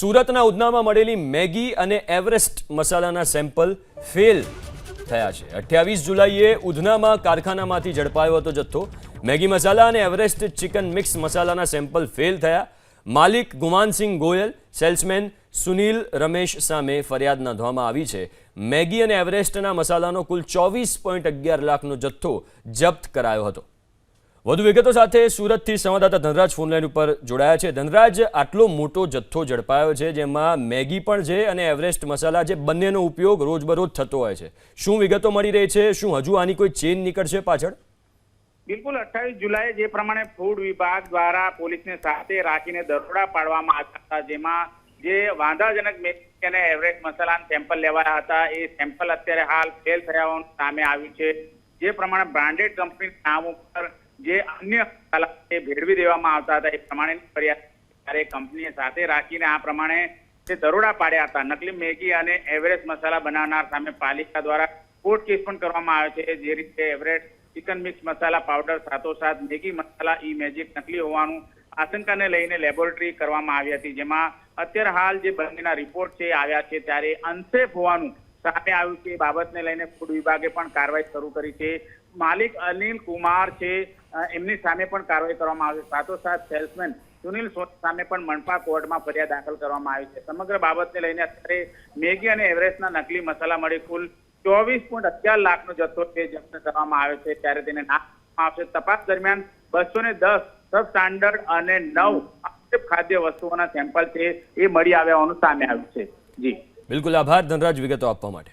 સુરતના ઉધનામાં મળેલી મેગી અને એવરેસ્ટ મસાલાના સેમ્પલ ફેલ થયા છે. અઠ્યાવીસ જુલાઈએ ઉધનામાં કારખાનામાંથી ઝડપાયો હતો જથ્થો. મેગી મસાલા અને એવરેસ્ટ ચિકન મિક્સ મસાલાના સેમ્પલ ફેલ થયા. માલિક ગુમાનસિંહ ગોયલ, સેલ્સમેન સુનિલ રમેશ સામે ફરિયાદ નોંધવામાં આવી છે. મેગી અને એવરેસ્ટના મસાલાનો કુલ ચોવીસ પોઈન્ટ અગિયાર લાખનો જથ્થો જપ્ત કરાયો હતો. વધુ વિગતો સાથે સુરતથી સંવાદદાતા ધનરાજ ફોનલાઈન ઉપર જોડાયા છે. ધનરાજ, આટલો મોટો જથ્થો ઝડપાયો છે, જેમાં મેગી પણ છે અને એવરેસ્ટ મસાલા જે બંનેનો ઉપયોગ રોજબરોજ થતો હોય છે. શું વિગતો મળી રહી છે? શું હજુ આની કોઈ ચેન નીકળશે પાછળ? બિલકુલ, અઠ્ઠાવીસ જુલાઈએ જે પ્રમાણે ફૂડ વિભાગ દ્વારા પોલીસને સાથે રાખીને દરોડા પાડવામાં આવ્યા હતા, જેમાં જે વાંધાજનક મેગી અને એવરેસ્ટ મસાલાના સેમ્પલ લેવાયા હતા, એ સેમ્પલ અત્યારે હાલ ફેલ થયા સામે આવ્યું છે. જે પ્રમાણે બ્રાન્ડેડ કંપની નામ ઉપર જે અન્ય મસાલા ભેળવી દેવામાં આવતા હતા, એ પ્રમાણેની ફરિયાદ ત્યારે કંપનીએ સાથે રાખીને આ પ્રમાણે જે દરોડા પાડ્યા હતા. નકલી મેગી અને એવરેસ્ટ મસાલા બનાવનાર સામે પાલિકા દ્વારા કોર્ટ કેસ પણ કરવામાં આવ્યો છે, જે રીતે Everest chicken mix masala powder, સાથોસાથ મેગી મસાલા, ઈ મેજિક નકલી હોવાનું આશંકાને લઈને લેબોરેટરી કરવામાં આવી હતી, જેમાં અત્યારે હાલ જે બંનેના રિપોર્ટ છે આવ્યા છે, ત્યારે અનસેફ હોવાનું સામે આવ્યું છે. એ બાબતને લઈને ફૂડ વિભાગે પણ કાર્યવાહી શરૂ કરી છે. માલિક અનિલ કુમાર છે. એમની સામે પણ કાર્યવાહી કરવામાં આવશે સાથોસાથ સેલ્સમેન સુનિલ સામે પણ મનપા કોર્ટમાં ફરિયાદ દાખલ કરવામાં આવી છે. સમગ્ર બાબતને લઈને અત્યારે મેગી અને એવરેસ્ટના નકલી મસાલા મળી કુલ ચોવીસ પોઈન્ટ અગિયાર લાખનો જથ્થો તે જપ્ત કરવામાં આવ્યો છે. ત્યારે તેને નાખવામાં આવશે. તપાસ દરમિયાન બસો ને દસ સબ સ્ટાન્ડર્ડ અને નવ ખાદ્ય વસ્તુઓના સેમ્પલ છે. એ મળી આવ્યા હોવાનું સામે આવ્યું છે. જી. બિલકુલ આભાર. ધનરાજ વિગતો આપવા માટે.